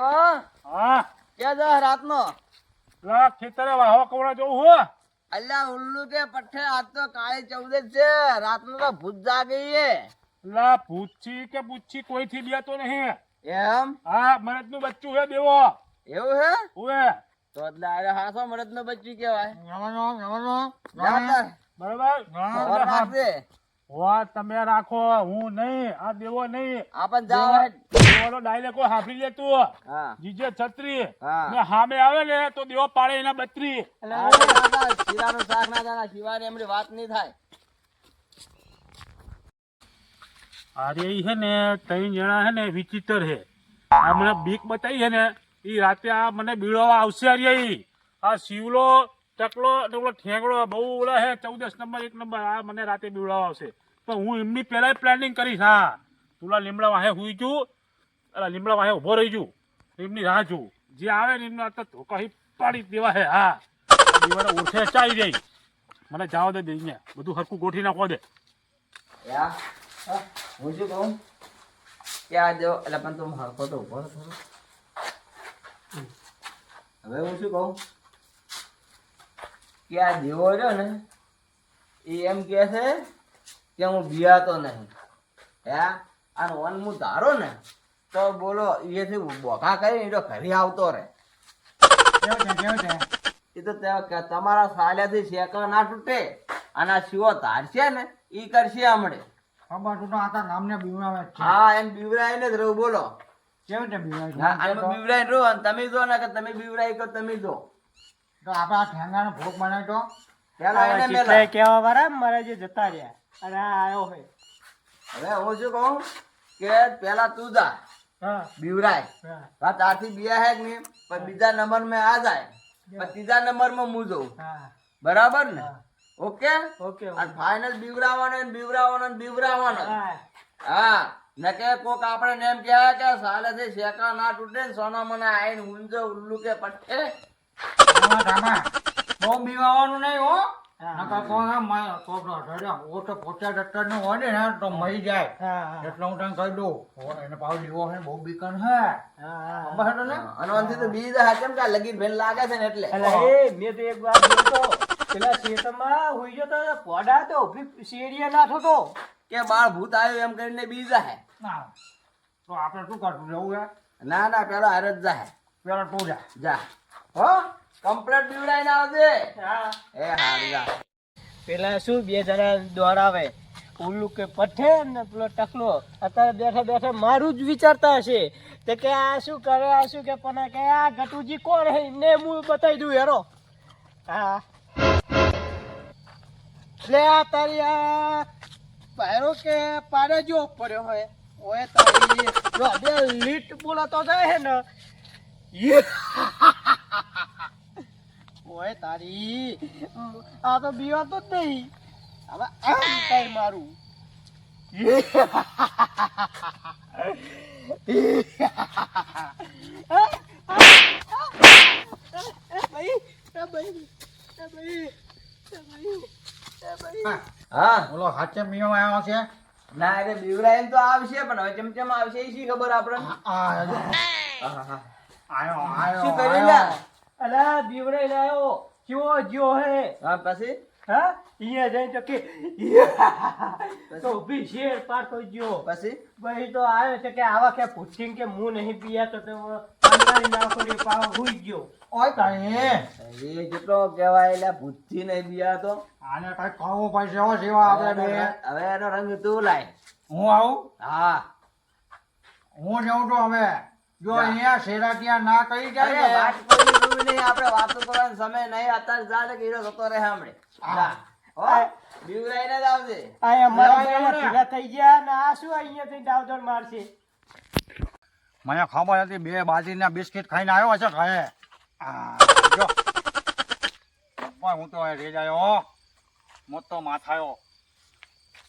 દેવા હા. ક્યાં જા રાતનો? લા ખેતરે વાહવા કવડા જવું હો. અલ્યા ઉલ્લુ કે પઠ્ઠે આજ તો કાળી ચૌદ છે. રાતનો તો ભૂત જાગી છે લા પૂછી કે પૂછી કોઈથી બેતો નહીં. એમ? હા મરદનું બચ્ચું હે દેવો એવું હે? તો એટલે હાસો મરદનું બચ્ચું જવાનો જા બરાબર? વાત તમે રાખો હું નહીં આ દેવો નહીં. આપણ જાવ. દેવાનો ડાયલેક્ટ કોઈ હાંભળી લે તું. જીજે છત્રી. ને હામે આવે ને તો દેવો પાડે એના બત્રી. શીરાનું શાક ના જાના શિવાને એમની વાત નહીં થાય. અરે ઈ હે ને ત્રણ જણા હે ને વિચિત્ર હે. આ મને બીક બતાવી હે ને ઈ રાતે આ મને બીડવા આવશે અરે આ શિવલો ટકલો ને ઓલો ઠેંગડો બહુ ઓલા હે ચૌદસ નંબર એક નંબર આ મને રાતે બીવડાવ આવશે. પણ હું એમની પહેલાં પ્લાનિંગ કરીશ હા. તુલા લીમડા વાહે હુઈ છું અલા લીમડા વાહે ઊભો રહી છું એમની રાહ જોઉં જે આવે ને એમને આ તો ધોકા પાડી દેવા હે હા. દીવાને ઓળખે ચાવી રહી મને જાવ દે દઈને બધું હરકું ગોઠી નાખવા દે. હું શું કહું? કે આ જો એટલે પણ તું હરખો તો ઊભો હવે હું શું કહું? કે આ જેવો રહ્યો ને એ એમ કે છે કે હું બિયાતો નહીં. હે? આનો વન હું ધારો ને તો બોલો એથી બોખા કરીને તો ઘરે આવતો રહે. એ તો તમારા સાલ્યાથી શેકા ના તૂટે અને આ શિવો ધારશે ને એ કરશે હમણે. હા એમ બીવરાઈને જ રહું બોલો. કેવું છે અને તમે જો ને કે તમે બીવરાય કહો તમે જો. તો આપણા ઠેંગાનો ભોગ બનાવ્યો તો? પેલા એને મેલા. કેવા વાળા મારા જે જતા રહ્યા. અને આ આવ્યો હે હવે હું શું કહું? કે પેલા તું જા. બીવરાય. હા. તારથી બિયા હે કે નહીં? પણ બીજા નંબરમાં આ જાય. પણ ત્રીજા નંબરમાં હું જઉં. બરાબર ને? ઓકે? ઓકે અને ફાઇનલ બીવરાવાનો ને બીવરાવાનો ને બીવરાવાનો. હા. નકે કે કોક આપણે એમ કહેવાય કે સાલેથી શેકા ના તૂટે ને સોના મને આઈને ઊંઝો ઉલ્લુ કે ધામા બહુ બીવાવાનું નહીં હો. નકર કોણ માય- કોક નો ઢળ્યો. ઓ તો પચાસ ટકા નો હોય ને તો મરી જાય. હા હા એટલે હું તને કહી દઉં એને પાછો દીવો છે બહુ બીકન છે હા ખબર છે તને? અને આનાથી તો બીજા હા કેમ કે આ લગીર ભેલ લાગે છે ને એટલે. એ મેં તો એક વાર જોયો પેલા ખેતરમાં હુઈ ગયો તો પોડા તો શેરીએ નાઠો તો કે બાળ ભૂત આવ્યો એમ કરીને બીજા હે ના. તો આપણે શું કરશું જવું હે? ના ના પેલો હારે જ જા પેલા તું જા. જા. હો? કમ્પ્લેટ બીવડાઈને આવજે. હા. એ હાર પેલા શું બે જણા દોડાવે? ઉલ્લુ કે પઠે ને પેલો ટકલો. અત્યારે બેઠા બેઠા મારું જ વિચારતા હશે. તે કે આ શું કરે? આ શું કે? પણ કે આ ગટુજી કોણ હે? ને હું બતાવી દઉં હેરો. હા. લે આ તારી આ પાયરો કે પાડે જો પડ્યો હોય? ઓય તારી. જો બે લીટ બોલાતો જાય હે ને. ઓય તારી. આ તો બીવાતો જ નહીં. હવે આમ કઈ મારું. હા બોલો હાચે મિયો આવ્યો છે? ના એટલે બીવડાઈને તો આવશે પણ હવે ચમચમ આવશે એ શી ખબર આપણે હા, હા. આયો આયો શું કરી આયો. લ્યા? અલા બીવડે લાયો કેવો જ્યો હે? હા પછી? હા? અહીંયા જઈને તો કે શેર પછી? ભાઈ તો આવ્યો છે કે આવા કે પૂછીને કે હું નહીં પીયા તો તે ગયો. ઓય તારી એ જેટલો કહેવાય એટલે ભૂતથી નહીં બીયા તો. આને કઈ કહું પડશે હો સેવા આપણે બે. હવે એનો રંગ તું લાય. હું આવું? હા. હું જાઉં તો હવે. જો અહીંયા શેરા ત્યાં ના કહી જાય ને આપણે વાતો કરવાનો સમય નહીં અત્યારે ચાલે કે હીરો જતો રહે હમણે. જા. બીવરાઈને જ આવજે. આ અમારા લેવા બેના જાઓ ને. ભેગા થઈ ગયા ને આ શું અહીંયાથી ડાવડોળ મારશે? મને ખબર હતી બે બાજરીના બિસ્કિટ ખાઈને આવ્યો છે ઘરે. જો. પણ હું તો અહીં રેજાયો મોટો માથાયો.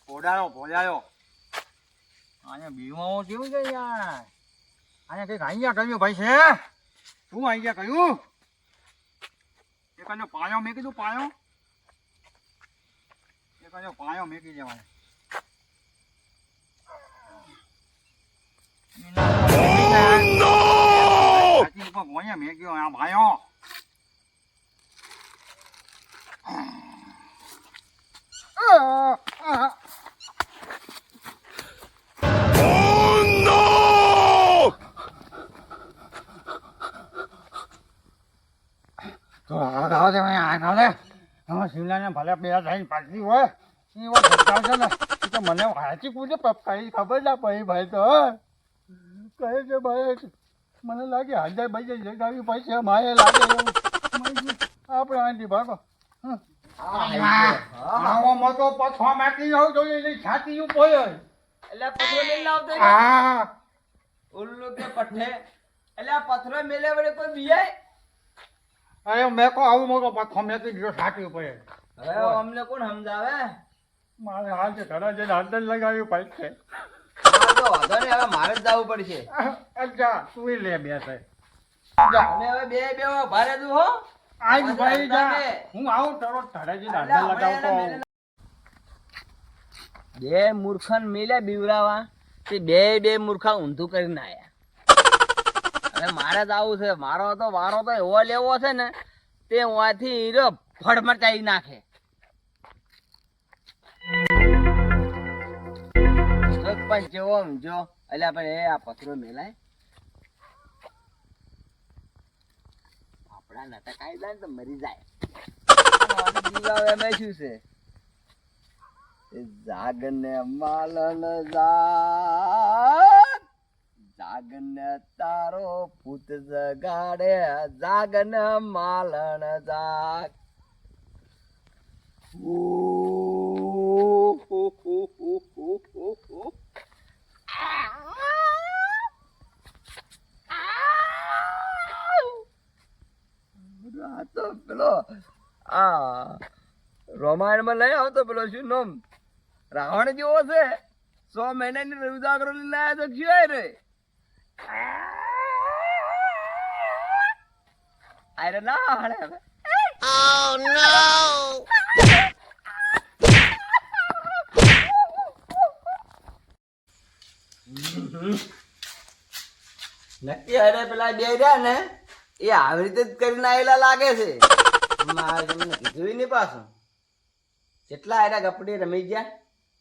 ઓડાયો ભોજાયો. અહીંયા બીમાઓ કેવું છે યાર? અહીંયા કંઈક અહીંયા ભાઈ છે? શું અહીંયા કહ્યું એક કજો પાયો મેં કીધું પાયો. એક પાયો મેકી દેવાય મને મેં ગયો આ ભાઈઓ ભલે બે થઈને પાછી હોય એ વાત બતાવશે ને. તો મને હાચી પૂછે કઈ ખબર ના પડી ભાઈ તો કહે છે ભાઈ મને લાગે હાજર ભાઈ જગાવી પૈસા માએ લાગે એવું. આપણે આંટી ભાગો. આવો મોટો પથો માટી જાવ જોઈએ એની છાતી ઉપર એટલે પથરો હા. ઉલ્લુ કે પઠ્ઠે એટલે આ પથરો મેલે વડે કોઈ બીજાય અરે મેં કહો આવું મોટો પથો મેકી દીધો છાતી ઉપર હવે અમને કોણ સમજાવે? મારે હાલ છે ઘરે જઈને હાથ જ આ તો હવે મારે જ જવું પડશે. અચ્છા તું લે બે સાહેબ અમે હવે બે બે ભારે દઉં હો. આજ ભાઈ જા. હું આવું તરત ઘરે જઈને હાથ લગાવતો બે મૂર્ખન મેલ્યા બીવરાવા તે બે બે મૂર્ખા ઊંધું કરીને આયા. હવે મારે જ આવું છે મારો તો વારો તો એવો લેવો છે ને તે વાથી હીરો ફળ મચાઈ નાખે. સરપંચ જેવો આમ જો. એટલે આપણે એ આ પથરો મેલાય. આપણા નાટક આવી જાય તો મરી જાય. બીવાવ એમાં શું છે? જાગને માલન જાગ. જાગને તારો પૂત જગાડે. જાગને માલન જાગ. ઓ, હો, હો, હો, હો, હો, હો. આ તો પેલો આ રોમાયણમાં લઈ આવતો પેલો શું નામ? રાવણ જેવો છે. સો મહિનાની રવિદાગરો લઈને આવ્યો તો જીવાય રે અરે ના હળે નક્કી અરે પેલા બે રહ્યા ને, એ આવી રીતે જ કરીને આવેલા લાગે છે. મારે તમને કીધું નહીં પાછું. કેટલા એના ગપડી રમી ગયા?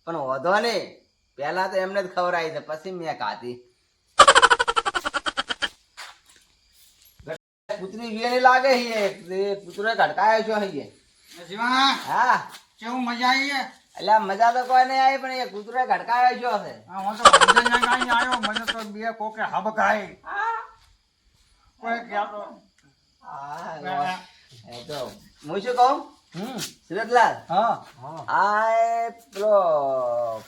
પણ વધો નહીં. પેલા તો એમને જ ખવડાવી છે પછી મેં ખાધી. પુત્રી વિયે લાગે એ કૂતરો ઘડકાયો છો અહીં જીવા હા. કેવું મજા આવી એટલે મજા તો કોઈ નહીં આવી પણ એ કૂતરો ઘડકાયો છો છે હું તો સમજણ ના કાઈ આવ્યો. મને તો બે કોકે હબકાઈ. કોઈ કહેતો હા એ તો. હું શું કહું? સુરતલાલ? હા. આ પેલો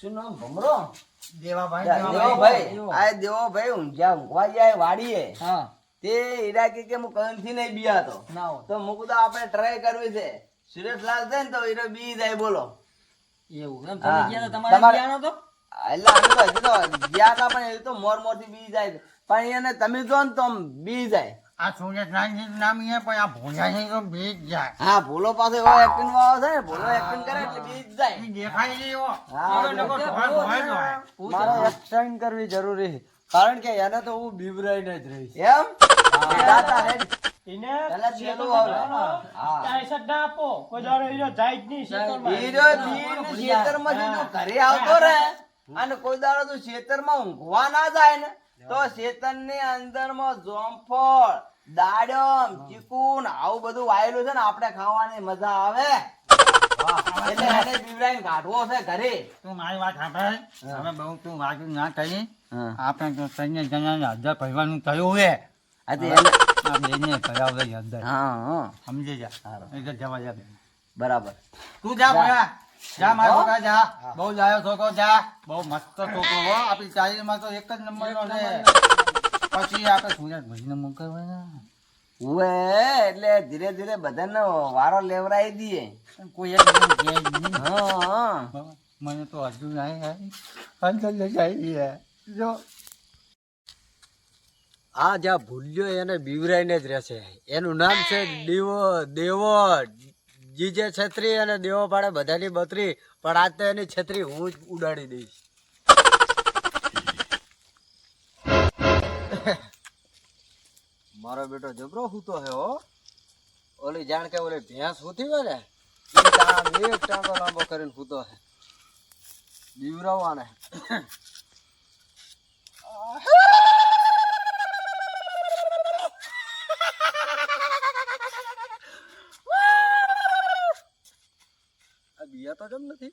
શું નામ? ભમરો? દેવાભાઈ દેવોભાઈ. આ દેવોભાઈ ઊંઝા ઊંઘવા જાય વાડીએ. હા. તે હીરા કે કે હું કંથી નહીં બિયાતો તો. મુક તો આપણે ટ્રાય કરવી છે. સુરેશલાલ છે ને તો હીરો બી જાય બોલો. એવું એમ? તમે ગયા તમારે તમારે- ગયા એટલે અમે તો હજી તો ગયા હતા પણ એ તો મોર મોરથી બી જાય પણ એને તમે જો ને તો બી જાય. આ સુરેશ નાની નામ છે પણ આ છે તો બીજ જાય. હા ભોલો પાસે એવો એક્ટિંગ વાળો છે ને ભોલો એક્ટિંગ કરે એટલે બીજ જાય. ઈ દેખાય છે. એવો જ. મારે એક્શન કરવી જરૂરી છે. કારણ કે એને તો હું બીવરાઈને જ રહીશ. એમ? જાતા હેડ. એને પેલા પેલું હા. પૈસા ના આપો. કોઈ દાડો હીરો જાય જ નહીં ખેતરમાં. હીરો બીને ખેતરમાં જો ઘરે આવતો રહે. અને કોઈ દાડો તું ખેતરમાં ઊંઘવા ના જાય ને. તો ખેતરની અંદરમાં જોમફળ દાડમ ચીકુન આવું બધું વાયેલું છે ને આપણે ખાવાની મજા આવે. એટલે એને બીવડાઈને કાઢવો છે ઘરે. તું મારી વાત સાંભળ? હવે બહુ તું વાંચું ના કરી. આપણે તો જણાને હજાર ભરવાનું થયું હે. બેને ભરાવે હજાર. હા હા. સમજી જા. જવા જા બરાબર. તું જા ભરા જા મારો કા જા. બહુ જાયો છોકરો જા. બહુ મસ્ત છોકરો હો. આપણી ચાલીમાં તો એક જ નંબરનો છે. પછી આપણે સુરત ભાઈને ને ઉવે એટલે ધીરે ધીરે બધાને વારો લેવરાઈ દઈએ. કોઈ એક મને તો હજુ નહીં આવી અંદર જાય જો. આ જ્યાં ભૂલ્યો એને બીવરાઈને જ રહેશે. એનું નામ છે દેવો દેવો જીજે છત્રી અને દેવો પાડે બધાની બત્રી, પણ આજ એની છત્રી હું જ ઉડાડી દઈશ. મારો બેટો જબરો સૂતો હે, હો. ઓલી જાણ કે ઓલી ભેંસ હૂતી હોય ને એક ટાંકો લાંબો કરીને સૂતો હે. બીવરાવાને તો કેમ નથી?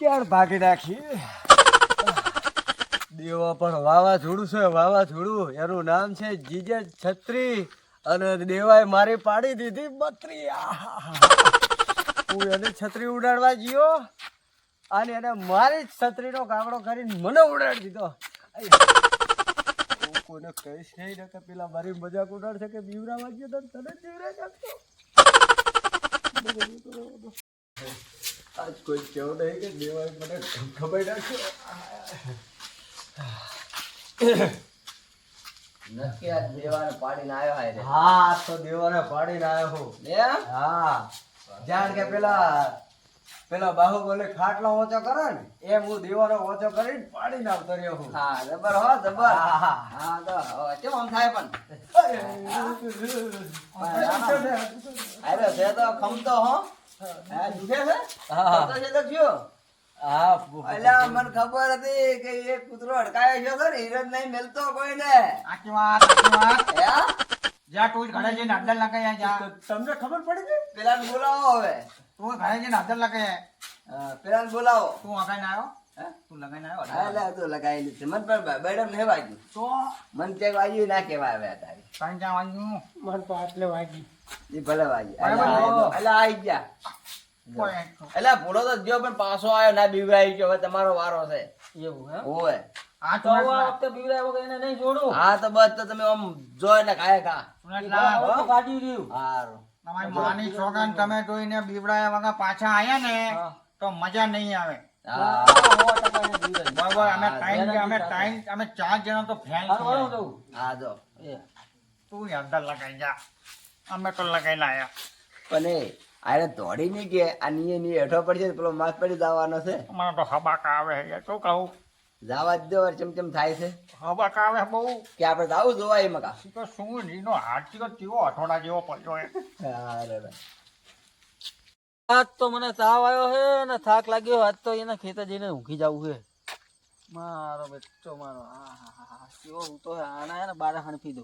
ક્યાં ભાગી નાખી. દેવા પણ વાવાઝોડું છે વાવાઝોડું એનું નામ છે જીજે છત્રી અને દેવાએ મારી પાડી દીધી બત્રી. હું એને છત્રી ઉડાડવા ગયો? અને એને મારી જ છત્રીનો કાગડો કરીને મને ઉડાડી દીધો. કોઈને કહીશ નહીં ને કે પેલા મારી મજાક ઉડાડશે કે બીવરા વાગ્યો તો તને જીવરા નાખતો. આજ કોઈ કેવો નહીં કે દેવાય મને ખબર નાખ્યો. નક્કી આ દેવાને પાડીને આવ્યો હાય હા તો દેવાને પાડીને આવ્યો હું. હા. જાણ કે પેલા પેલા બાહુબલી ખાટલો ઓછો કરે ને એમ હું દીવાનો ઓછો કરીને પાડીને આવતો રહ્યો હું. હા જબર હો જબર. હા, હા. હા તો કેમ આમ થાય પણ? અરે છે તો ખમતો હો. હા દુખે છે? હા. તો છે તો થયો હા અલ્યા મને ખબર હતી કે એ કૂતરો અડકાયો છે તો ને હિરજ નહીં મેલતો કોઈને. આખી વાત આખી વાત? જ્યાં તું ઘરે જઈને અડ્ડર લગાઈ જા. તમને ખબર પડી ગઈ? પેલા બોલાવો હવે. તું ઘરે જઈને અડ્ડર લગાઈ પેલા બોલાવો. તું લગાઈને આવ્યો? હે? તું લગાઈને આવ્યો? હા લે તું લગાવી પણ વાગ્યું. તો? મને તે વાગ્યું ના કેવાય હવે તારી. ત્રણ ચાર વાગ્યું? મન તો આટલે વાગી ઈ ભલે વાગી બરાબર. અલા આઈ ગયો. એટલે ભૂલો તો. ગયો પણ પાછો આવ્યો ના બીવરાઈ ગયો. હવે તમારો વારો છે. એવું હે ઓય આ તો વખતે બીવડાય વગર એને નહીં જોડું? હા તો બસ તો તમે આમ જો એટલે ખાય ખા. ચુનટલા હવે કાઢી રહ્યું. હારું. તમારી માની સોગન તમે જોઈને બીવડાયા વગર પાછા આયા ને તો મજા નહીં આવે. બરોબર અમે ટાઈમ અમે ટાઈમ અમે ચાર જણા તો ફેન. હા જો. તું અંદર લગાઈ જા. અમે તો લગાઈને લાયા પણ અરે દોડી નહીં કે આ નીએ નીએ હેઠો પડશે પેલો માસ પડી જવાનો છે? મને તો હબાકા આવે છે શું કહું? જવા જ દો ચમ ચમ થાય છે. હવા આવે બહુ. કે આપણે જાવ જોવા એમાં કા? તો શું નીનો હાથ તો કેવો અઠોડા જેવો પડ્યો એ આજ તો મને તાવ આવ્યો છે અને થાક લાગ્યો આજ તો એના ખેતર જઈને ઊંઘી જવું છે મારો બેટો મારો. હા હા હા હા. કેવો હું. તો આના હે ને બારે હણફી દો.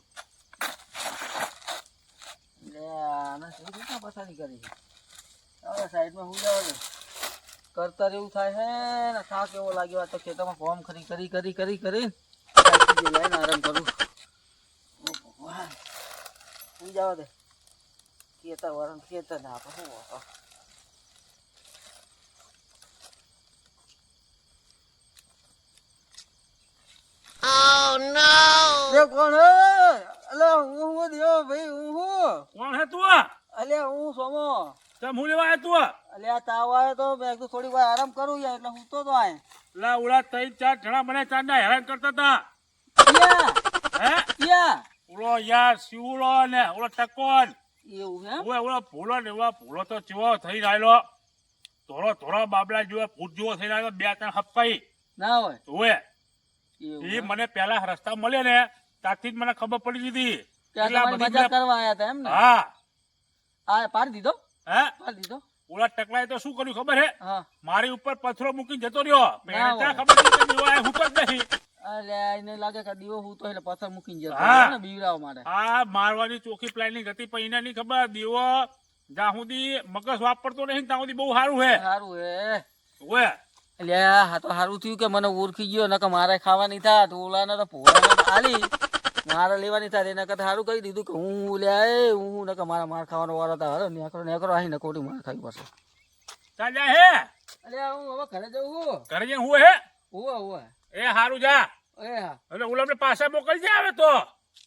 લે આના શું રીતના પથારી કરી છે? હવે સાઈડમાં હું જાવ ને કરતર એવું થાય હે ને થાક એવો લાગ્યો આ તો ખેતરમાં ફોર્મ ખરી કરી કરી કરી કરી આરામ કરું ઓ ભગવાન હું જવા દે ખેતર વરણ ખેતર ને આપણે શું? કોણ હે? અલે હું હું દેવો ભાઈ હું હું. કોણ હે તું? અલે હું સોમો. તેમ હું લેવા આવ્યો તું? અલે આ તાવ આવ્યો તો મેં કીધું થોડી વાર આરામ કરું યાર એટલે હું તો તો આય. લા ઉડા ત્રણ ચાર જણા મને ચાંદા હેરાન કરતા હતા. હે? યા! ઉલો યાર શિવડો ને ઉલો ટકોન એવું હે ઓય ઉલો ભૂલો ને ઉલો ભૂલો તો ચેવો થઈ રાયલો. ધોળો ધોળો બાબલા જેવો ફૂટ જેવો થઈ રાયલો બે ત્રણ હપ્પાઈ. ના હોય. ઓય એ મને પેલા રસ્તા મળે ને ત્યાંથી જ મને ખબર પડી દીધી. બધી કરવા આયા હતા એમ ને હા. આ પાડી દીધો? હે? પાડી દીધો? ઓલા ટકલાએ તો શું કર્યું ખબર હે? મારી ઉપર પથરો મૂકીને જતો રહ્યો. ત્યાં ખબર કે દીવા જ નહીં. અલે એને લાગે કે દીવો હું એટલે પથ્થર મૂકીને જતો ને બીવડાવવા માટે આ મારવાની ચોખી પ્લાનિંગ હતી પણ એને નહીં ખબર. દીવો જ્યાં સુધી મગજ વાપરતો નહીં ત્યાં સુધી બહુ સારું હે. સારું હે. ઓવે. એટલે હા તો સારું થયું કે મને ઓળખી ગયો નકર મારે ખાવાની થાત. ઓલાને તો પોળાને ખાલી આલી. મારે લેવાની થાય એના કરતા સારું કહી દીધું કે હું લે એ હું નકર મારા માર ખાવાનો વારો તો હરો નેકરો નેકરો આही નકોટી માર ખાવી પડશે ચાલ્યા જા હે. અરે હું હવે ઘરે જઉં હું. ઘરે જઈને હું હે? હું હું એ સારું જા. એ હા. એટલે ઓલા પાછા મોકલજે આવે તો.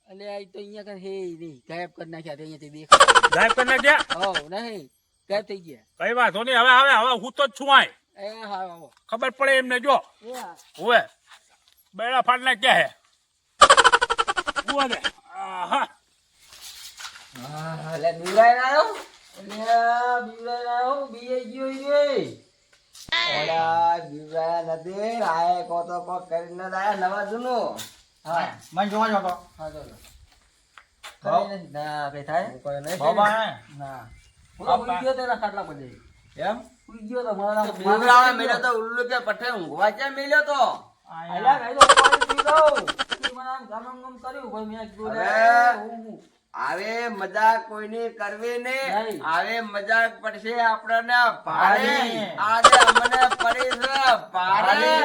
અલે આ તો અહીંયા કર હે નહીં. ગાયબ કરી નાખ્યા અહીંયા અહીંયાથી દેખ ગાયબ કરી નાખ્યા? હો નહીં. ગાયબ થઈ ગયા. કઈ વાંધો નહીં. હવે હવે હવે હું તો જ છું આય. એ હા ખબર પડે એમને જો. એ હા. ઓવે બેડા ફાડ નાખ્યા હે. ઉવા દે આહા એટલે બીવરાઈને આવ્યો એટલે અલ્યા, બીવડાના બીએ ગયો ઈ ઓલા બીવડાયા નથી. આયે કો તો કો કરીને આયા નવા જૂનું. હા મને જોવા જો તો. હા જો ના બે થાય. બાબા ના. ઉઈ ગયો તો એના ખાટલા પર એમ? ઉઈ ગયો તો મારા બીવડાવા મેલ્યો તો ઉલ્લુ કે પઠે ઊંઘવા ક્યાં મેલ્યો તો? આયા ભાઈ તો પાણી ગમ કર્યું ભાઈ મેં. આવે મજાક કોઈની કરવી નહીં. આવે મજાક પડશે આપણને ભારે. આજે અમને પડી ભારે.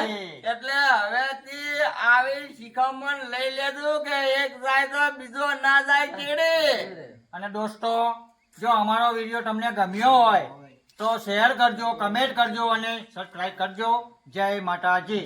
એટલે હવેથી આવી શિખામણ લઈ લેજો કે એક જાય તો બીજો ના જાય કેડે અને દોસ્તો જો અમારો વીડિયો તમને ગમ્યો હોય તો શેર કરજો કમેન્ટ કરજો અને સબસ્ક્રાઇબ કરજો જય માતાજી